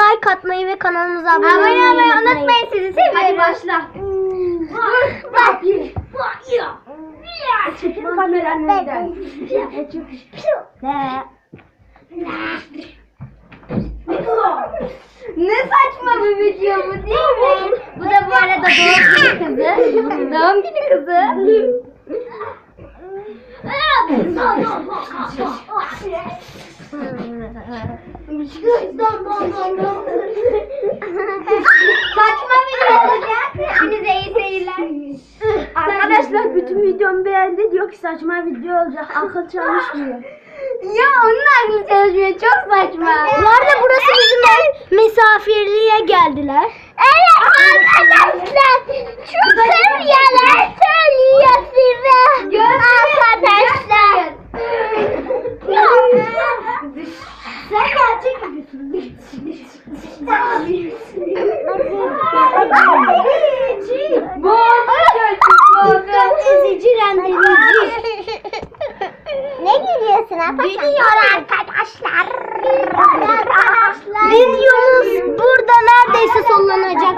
like atmayı ve kanalımıza abone, Abone olmayı unutmayın. sizi seviyorum. Hadi başla. Bak. Çekil kameranın önünden. Ne saçma bir video bu değil mi? Bu da bu arada doğum günü kızı. Doğum günü kızı. Saçma video olacak. Hepinize iyi seyirler. Arkadaşlar bütün videomu beğendi diyor ki saçma video olacak. Akıl çalışmıyor. Ya onun aklı çalışmıyor. Çok saçma. Bu arada burası bizim ev. Misafirliğe geldiler. Boğazı çöktü boğazı. Ezici rendeleyici. Ne gülüyorsun Atakan? Gülüyor arkadaşlar. Arkadaşlar. Videomuz burada neredeyse sonlanacak.